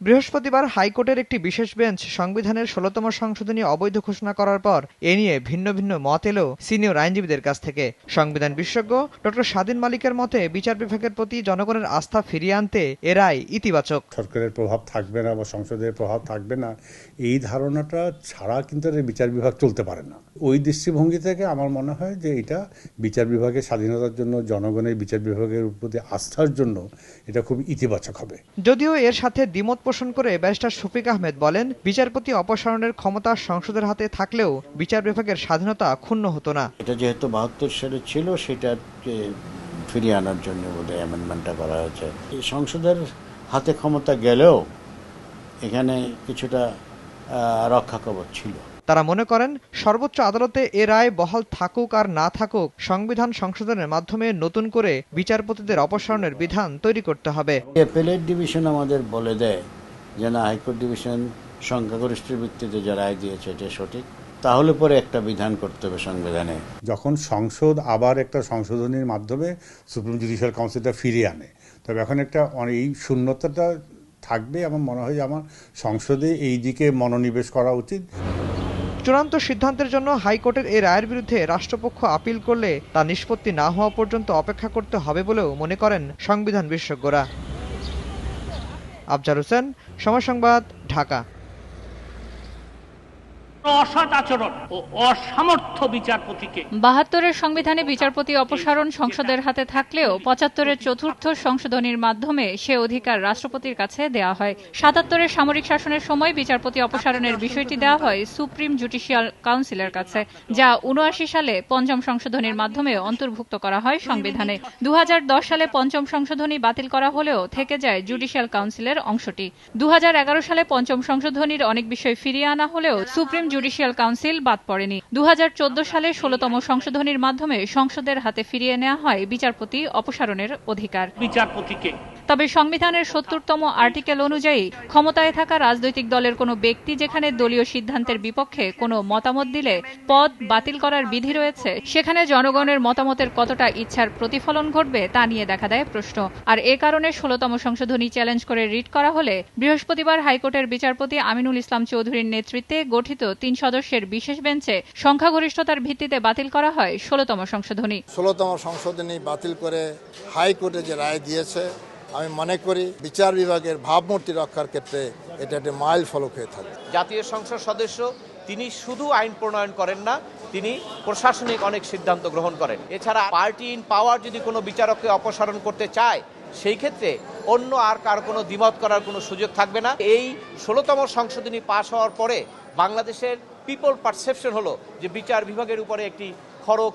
বৃহস্পতিবার হাইকোর্টের একটি বিশেষ বেঞ্চ সংবিধানের ষোলতম সংশোধনী অবৈধ ঘোষণা করার পর এ নিয়ে ভিন্ন ভিন্ন মত এলো সিনিয়র আইনজীবীদের কাছ থেকে। সংবিধান বিশেষজ্ঞ ডক্টর স্বাধীন মালিকের মতে বিচার বিভাগের প্রতি জনগণের আস্থা ফিরিয়ে আনতে এ রায় ইতিবাচক। সরকারের প্রভাব থাকবে না বা সংসদের প্রভাব থাকবে না এই ধারণাটা ছাড়া কিন্তু বিচার বিভাগ চলতে পারে না। ওই দৃষ্টিভঙ্গি থেকে আমার মনে হয় যে এটা বিচার বিভাগের স্বাধীনতার জন্য জনগণের বিচার বিভাগের প্রতি আস্থার জন্য এটা খুব ইতিবাচক হবে। যদিও এর সাথে দ্বিমত পোষণ করে ব্যারিস্টার শফিক আহমেদ বলেন, বিচারপতি অপসারণের ক্ষমতা সংসদের হাতে থাকলেও বিচার বিভাগের স্বাধীনতা ক্ষুণ্ণ হতো না। এটা যেহেতু বাহাত্তর সালে ছিল সেটা ফিরিয়ে আনার জন্য বোধহয় অ্যামেন্ডমেন্টটা করা হয়েছে। সংসদের হাতে ক্ষমতা গেলেও এখানে কিছুটা রক্ষা কবচ ছিল। তারা মনে করেন সর্বোচ্চ আদালতে এ রায় বহাল থাকুক আর না থাকুক সংবিধান সংশোধনের মাধ্যমে নতুন করে বিচারপতিদের অপসারণের বিধান তৈরি করতে হবে। অ্যাপেলেট ডিভিশন আমাদের বলে দেয় যে না হাইকোর্ট ডিভিশন সংখ্যাগরিষ্ঠের ভিত্তিতে যে রায় দিয়েছে এটা সঠিক। তাহলে পরে একটা বিধান করতে হবে সংবিধানে। যখন সংসদ আবার একটা সংশোধনীর মাধ্যমে সুপ্রিম জুডিশিয়াল কাউন্সিলটা ফিরিয়ে আনে তবে এখন একটা এই শূন্যতাটা থাকবে আমার মনে হয় যে আমার সংসদে এই দিকে মনোনিবেশ করা উচিত। চূড়ান্ত সিদ্ধান্তের জন্য হাইকোর্টের এই রায়ের বিরুদ্ধে রাষ্ট্রপক্ষ আপিল করলে তা নিষ্পত্তি না হওয়া পর্যন্ত অপেক্ষা করতে হবে বলেও মনে করেন সংবিধান বিশেষজ্ঞরা। আফজার হোসেন, সময় সংবাদ, ঢাকা। বাহাত্তরের সংবিধানে বিচারপতি অপসারণ সংসদের হাতে থাকলেও পঁচাত্তরের চতুর্থ সংশোধনীর মাধ্যমে সে অধিকার রাষ্ট্রপতির কাছে হয়। সাতাত্তরের সামরিক শাসনের সময় বিচারপতি অপসারণের বিষয়টি দেওয়া হয় সুপ্রিম জুডিশিয়াল কাউন্সিলের কাছে, যা উনআশি সালে পঞ্চম সংশোধনীর মাধ্যমে অন্তর্ভুক্ত করা হয় সংবিধানে। দু হাজার দশ সালে পঞ্চম সংশোধনী বাতিল করা হলেও থেকে যায় জুডিশিয়াল কাউন্সিলের অংশটি। দু হাজার এগারো সালে পঞ্চম সংশোধনীর অনেক বিষয় ফিরিয়ে আনা হলেও সুপ্রিম জুডিশিয়াল কাউন্সিল বাদ পড়েনি। দু হাজার চোদ্দ সালে ষোলতম সংশোধনীর মাধ্যমে সংসদের হাতে ফিরিয়ে নেওয়া হয় বিচারপতি অপসারণের অধিকার। বিচারপতিকে তবে সংবিধানের সত্তরতম আর্টিকেল অনুযায়ী ক্ষমতায় থাকা রাজনৈতিক দলের কোনো ব্যক্তি যেখানে দলীয় সিদ্ধান্তের বিপক্ষে কোনো মতামত দিলে পদ বাতিল করার বিধি রয়েছে, সেখানে জনগণের মতামতের কতটা ইচ্ছার প্রতিফলন ঘটবে তা নিয়ে দেখা দেয় প্রশ্ন। আর এ কারণে ষোলতম সংশোধনী চ্যালেঞ্জ করে রিট করা হলে বৃহস্পতিবার হাইকোর্টের বিচারপতি আমিনুল ইসলাম চৌধুরীর নেতৃত্বে গঠিত তিন সদস্যের বিশেষ বেঞ্চে সংখ্যাগরিষ্ঠতার ভিত্তিতে বাতিল করা হয় ষোলতম সংশোধনী। ষোলোতম সংশোধনী বাতিল করে হাইকোর্টে যে রায় দিয়েছে আমি মনে করি বিচার বিভাগের ভাবমূর্তি রক্ষার ক্ষেত্রে এটা একটি মাইল ফলক হয়ে থাকে। জাতীয় সংসদ সদস্য, তিনি শুধু আইন প্রণয়ন করেন না, তিনি প্রশাসনিক অনেক সিদ্ধান্ত গ্রহণ করেন। এছাড়া পার্টি ইন পাওয়ার যদি কোনো বিচারককে অপসারণ করতে চায়, সেই ক্ষেত্রে অন্য আর কার কোনো দ্বিমত করার কোনো সুযোগ থাকবে না। এই ষোলোতম সংশোধনী পাশ হওয়ার পরে বাংলাদেশের পিপল পারসেপশন হলো যে বিচার বিভাগের উপরে একটি খড়ক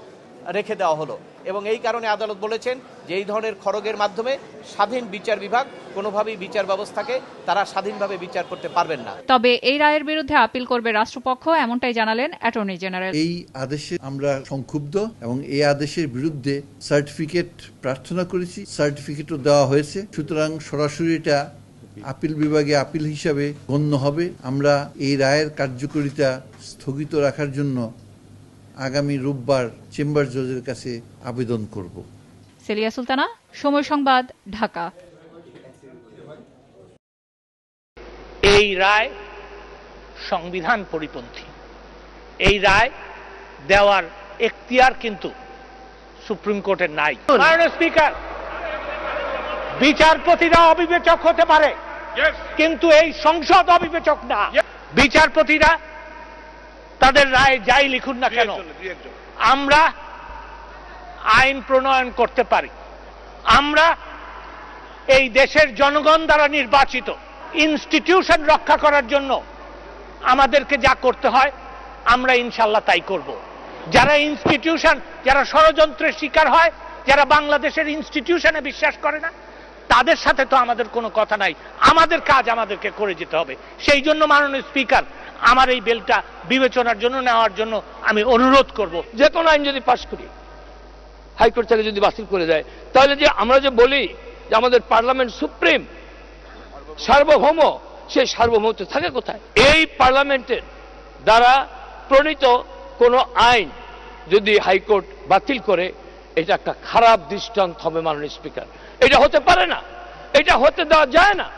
রেখে দেওয়া হলো। এবং এই কারণে আদালত বলেছেন যে এই ধরনের খড়গের মাধ্যমে স্বাধীন বিচার বিভাগ কোনোভাবেই বিচার ব্যবস্থাকে তারা স্বাধীনভাবে বিচার করতে পারবেন না। তবে এই রায়ের বিরুদ্ধে আপিল করবে রাষ্ট্রপক্ষ এমনটাই জানালেন অ্যাটর্নি জেনারেল। এই আদেশে আমরা সংক্ষুব্ধ এবং এই আদেশের বিরুদ্ধে সার্টিফিকেট প্রার্থনা করেছি সার্টিফিকেটও দেওয়া হয়েছে। সুতরাং সরাসরি এটা আপিল বিভাগে আপিল হিসাবে গণ্য হবে। আমরা এই রায়ের কার্যকারিতা স্থগিত রাখার জন্য আগামী রোববার চেম্বার জজের কাছে আবেদন করব। সেলিয়া সুলতানা সময় সংবাদ ঢাকা। এই রায় সংবিধান পরিপন্থী। এই রায় দেওয়ার এখতিয়ার কিন্তু সুপ্রিম কোর্টের নাই। স্পিকার বিচারপতিরা অবিবেচক হতে পারে কিন্তু এই সংসদ অবিবেচক না। বিচারপতিরা তাদের রায় যাই লিখুন না কেন আমরা আইন প্রণয়ন করতে পারি। আমরা এই দেশের জনগণ দ্বারা নির্বাচিত ইনস্টিটিউশন রক্ষা করার জন্য আমাদেরকে যা করতে হয় আমরা ইনশাল্লাহ তাই করব। যারা ইনস্টিটিউশন যারা ষড়যন্ত্রের শিকার হয় যারা বাংলাদেশের ইনস্টিটিউশনে বিশ্বাস করে না তাদের সাথে তো আমাদের কোনো কথা নাই। আমাদের কাজ আমাদেরকে করে যেতে হবে। সেই জন্য মাননীয় স্পিকার, আমার এই বেলটা বিবেচনার জন্য নেওয়ার জন্য আমি অনুরোধ করব। যে কোনো আইন যদি পাশ করি, হাইকোর্ট থেকে যদি বাতিল করে দেয়, তাহলে যে আমরা যে বলি যে আমাদের পার্লামেন্ট সুপ্রিম, সার্বভৌম, সেই সার্বভৌমত্ব থাকে কোথায়? এই পার্লামেন্টের দ্বারা প্রণীত কোনো আইন যদি হাইকোর্ট বাতিল করে, এটা একটা খারাপ দৃষ্টান্ত হবে মাননীয় স্পিকার। এটা হতে পারে না। এটা হতে দেওয়া যায় না।